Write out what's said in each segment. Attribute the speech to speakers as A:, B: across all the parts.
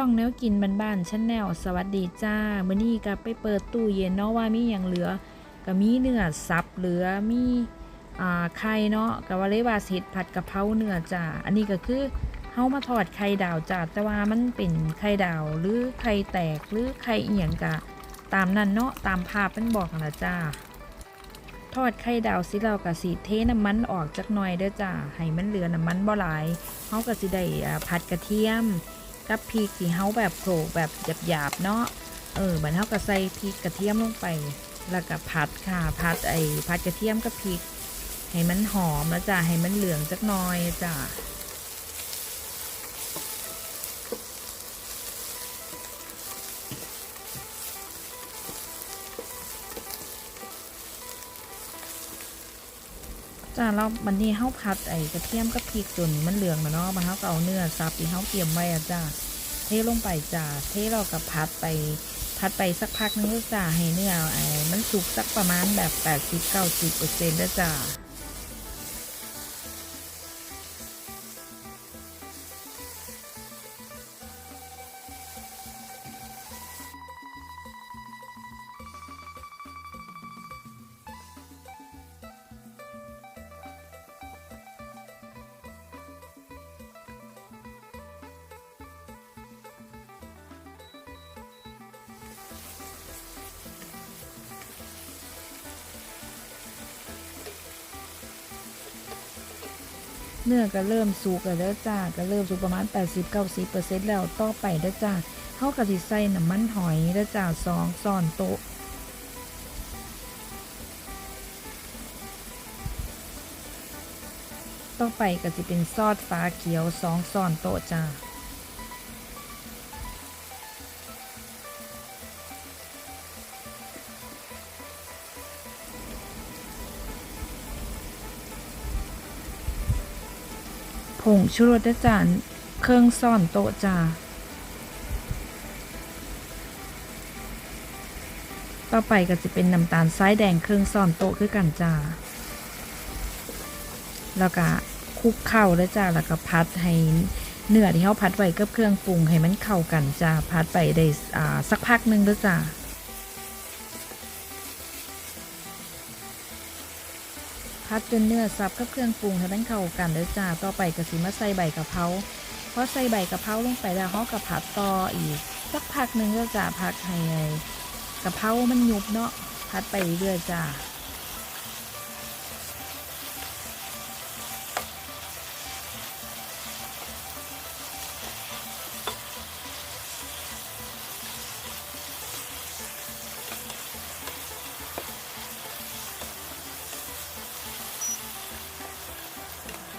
A: ช่องแนวกินบ้านๆชั้นแนวสวัสดีจ้ามื้อนี้ก็ไปเปิดตู้เย็นเนาะว่ามีหยังเหลือ ก็มีเนื้อสับเหลือมีอ่าไข่เนาะก็ว่าเลยว่าสิเฮ็ดผัดกะเพราเนื้อจ้าอันนี้ก็คือเฮามาทอดไข่ดาวจ้าแต่ว่ามันเป็นไข่ดาวหรือไข่แตกหรือไข่เอียงก็ตามนั้นเนาะตามภาพมันบอกนะจ้าทอดไข่ดาวสิเราก็สิเทน้ำมันออกจักหน่อยเด้อจ้าให้มันเหลือน้ำมันบ่หลายเฮาก็สิได้ผัดกระเทียม กับพริกที่เฮาแบบโขลกแบบหยาบๆเนาะเออบัดเฮาก็ใส่พริกกระเทียมลงไป แล้วก็ผัดค่ะผัดไอ้ผัดกระเทียมกับพริกให้มันหอมแล้วจ้ะให้มันเหลืองจักหน่อยจ้ะ จ้าแล้ววันนี้เฮาผัดไอ้กระเทียมกับพริกจนมันเหลืองแล้วเนาะมันเฮาก็เอาเนื้อสับที่เฮาเตรียมไว้อะจ้าเทลงไปจ้าเทเรากับผัดไปผัดไปสักพักนึงจ้าให้เนื้อไอ้มันสุกสักประมาณแบบ80-90%เปอร์เซ็นต์แล้วจ้า เนื้อก็เริ่มสุกแล้วจ้าก็เริ่มสุกประมาณ 80-90%แล้วต่อไปเด้อจ้าเฮาก็สิใส่น้ำมันหอยเด้อจ้าสองซ้อนโต๊ะต่อไปก็จะเป็นซอสฟ้าเขียวสองซ้อนโต๊ะจ้า ผงชูรสด้วยจ้าเครื่องซ่อนโต๊ะจ้าต่อไปก็จะเป็นน้ำตาลทรายแดงเครื่องซ่อนโต๊ะคือกันจ้า แล้วก็คลุกเข้าแล้วจ้า แล้วก็พัดให้เนื้อที่เขาพัดไว้กับเครื่องปรุงให้มันเข้ากันจ้า พัดไปได้สักพักหนึ่งแล้วจ้า พัดจนเนื้อสับกับเครื่องปรุงให้มันเข้ากันเด้อจ้าต่อไปก็สิมาใส่ใบกะเพราพอใส่ใบกะเพราลงไปแล้วเขาก็ผัดต่ออีกสักพักหนึ่งก็จะพักให้กะเพรามันยุบเนาะพัดไปเรื่อยจ้า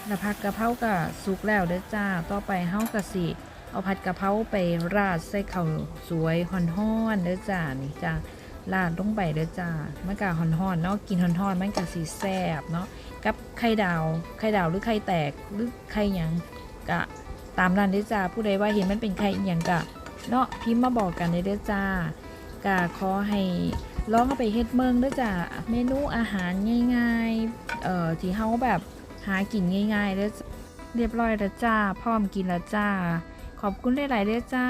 A: แล้วผัดกะเพราก็สุกแล้วเด้อจ้า ต่อไปเฮากะสิเอาผัดกะเพราไปราดใส่ข้าวสวยฮ้อนๆเด้อจ้านี่จ้าราดลงไปเด้อจ้ามันก็ฮ้อนๆเนาะกินฮ้อนๆมันก็สิแซ่บเนาะกับไข่ดาวไข่ดาวหรือไข่แตกหรือไข่หยังกะตามนั้นเด้อจ้าผู้ใดว่าเห็นมันเป็นไข่หยังกะเนาะพิมพ์มาบอกกันเด้อจ้ากะขอให้ลองเอาไปเฮ็ดเมืองเด้อจ้าเมนูอาหารง่ายๆเอ่อที่เฮาแบบ หากินง่ายๆเด้อเรียบร้อยแล้วจ้า พร้อมกินแล้วจ้า ขอบคุณหลายๆเด้อจ้า